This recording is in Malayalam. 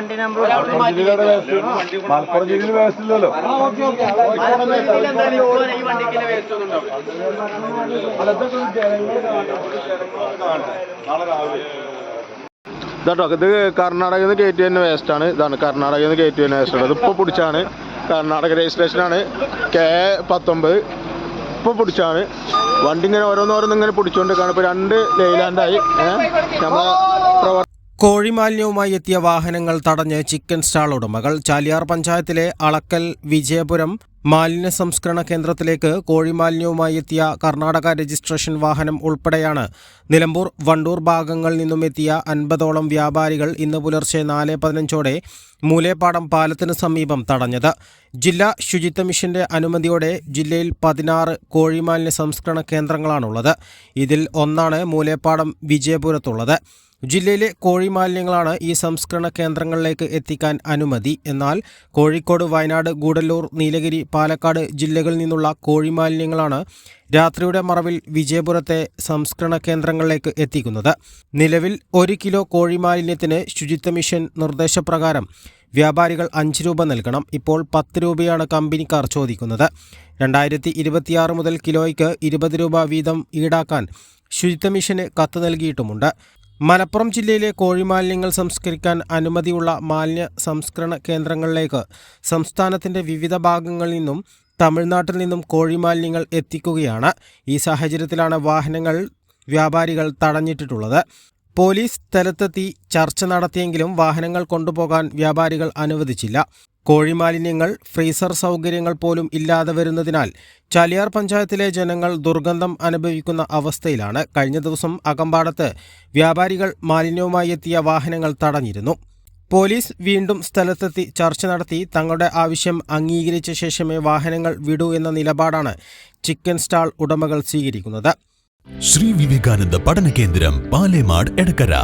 വണ്ടി നമ്പർ മലപ്പുറം ജില്ലയിൽ വേസ്റ്റ് ഇല്ലല്ലോ. ഇതാട്ടോ ഇത് കർണാടകയിൽ നിന്ന് കയറ്റി തന്നെ വേസ്റ്റ് ആണ്. ഇതാണ് കർണാടകയിൽ നിന്ന് കയറ്റി തന്നെ വേസ്റ്റ് ആണ്. ഇതിപ്പോൾ പിടിച്ചാണ്. കർണാടക രജിസ്ട്രേഷൻ ആണ്. കെ പത്തൊമ്പത്. ഇപ്പോൾ പിടിച്ചാണ്. വണ്ടി ഇങ്ങനെ ഓരോന്നോരോന്ന് ഇങ്ങനെ കാണും ഇപ്പോൾ രണ്ട് ലെയ്ലാൻഡായി നമ്മളെ പ്രവർ കോഴിമാലിന്യവുമായി എത്തിയ വാഹനങ്ങൾ തടഞ്ഞ് ചിക്കൻ സ്റ്റാൾ ഉടമകൾ ചാലിയാർ പഞ്ചായത്തിലെ അളക്കൽ വിജയപുരം മാലിന്യ സംസ്കരണ കേന്ദ്രത്തിലേക്ക് കോഴിമാലിന്യവുമായി എത്തിയ കർണാടക രജിസ്ട്രേഷൻ വാഹനം ഉൾപ്പെടെയാണ്. നിലമ്പൂർ വണ്ടൂർ ഭാഗങ്ങളിൽ നിന്നും എത്തിയ അൻപതോളം വ്യാപാരികൾ ഇന്ന് പുലർച്ചെ നാല് പതിനഞ്ചോടെ മൂലേപ്പാടം പാലത്തിന് സമീപം തടഞ്ഞത്. ജില്ലാ ശുചിത്വ മിഷന്റെ അനുമതിയോടെ ജില്ലയിൽ പതിനാറ് കോഴിമാലിന്യ സംസ്കരണ കേന്ദ്രങ്ങളാണുള്ളത്. ഇതിൽ ഒന്നാണ് മൂലേപ്പാടം വിജയപുരത്തുള്ളത്. ജില്ലയിലെ കോഴി മാലിന്യങ്ങളാണ് ഈ സംസ്കരണ കേന്ദ്രങ്ങളിലേക്ക് എത്തിക്കാൻ അനുമതി. എന്നാൽ കോഴിക്കോട് വയനാട് ഗൂഡല്ലൂർ നീലഗിരി പാലക്കാട് ജില്ലകളിൽ നിന്നുള്ള കോഴി മാലിന്യങ്ങളാണ് രാത്രിയുടെ മറവിൽ വിജയപുരത്തെ സംസ്കരണ കേന്ദ്രങ്ങളിലേക്ക് എത്തിക്കുന്നത്. നിലവിൽ ഒരു കിലോ കോഴി മാലിന്യത്തിന് ശുചിത്വ മിഷൻ നിർദ്ദേശപ്രകാരം വ്യാപാരികൾ അഞ്ച് രൂപ നൽകണം. ഇപ്പോൾ പത്ത് രൂപയാണ് കമ്പനിക്കാർ ചോദിക്കുന്നത്. രണ്ടായിരത്തി ഇരുപത്തിയാറ് മുതൽ കിലോയ്ക്ക് ഇരുപത് രൂപ വീതം ഈടാക്കാൻ ശുചിത്വ മിഷന് കത്ത് നൽകിയിട്ടുമുണ്ട്. മലപ്പുറം ജില്ലയിലെ കോഴിമാലിന്യങ്ങൾ സംസ്കരിക്കാൻ അനുമതിയുള്ള മാലിന്യ സംസ്കരണ കേന്ദ്രങ്ങളിലേക്ക് സംസ്ഥാനത്തിന്റെ വിവിധ ഭാഗങ്ങളിൽ നിന്നും തമിഴ്നാട്ടിൽ നിന്നും കോഴിമാലിന്യങ്ങൾ എത്തിക്കുകയാണ്. ഈ സാഹചര്യത്തിലാണ് വാഹനങ്ങൾ വ്യാപാരികൾ തടഞ്ഞിട്ടിട്ടുള്ളത്. പോലീസ് സ്ഥലത്തെത്തി ചർച്ച നടത്തിയെങ്കിലും വാഹനങ്ങൾ കൊണ്ടുപോകാൻ വ്യാപാരികൾ അനുവദിച്ചില്ല. കോഴിമാലിന്യങ്ങൾ ഫ്രീസർ സൗകര്യങ്ങൾ പോലും ഇല്ലാതെ വരുന്നതിനാൽ ചാലിയാർ പഞ്ചായത്തിലെ ജനങ്ങൾ ദുർഗന്ധം അനുഭവിക്കുന്ന അവസ്ഥയിലാണ്. കഴിഞ്ഞ ദിവസം അകമ്പാടത്ത് വ്യാപാരികൾ മാലിന്യവുമായി എത്തിയ വാഹനങ്ങൾ തടഞ്ഞിരുന്നു. പോലീസ് വീണ്ടും സ്ഥലത്തെത്തി ചർച്ച നടത്തി. തങ്ങളുടെ ആവശ്യം അംഗീകരിച്ച ശേഷമേ വാഹനങ്ങൾ വിടൂ എന്ന നിലപാടാണ് ചിക്കൻ സ്റ്റാൾ ഉടമകൾ സ്വീകരിക്കുന്നത്. ശ്രീ വിവേകാനന്ദ പഠന കേന്ദ്രം പാലേമാട് എടക്കര.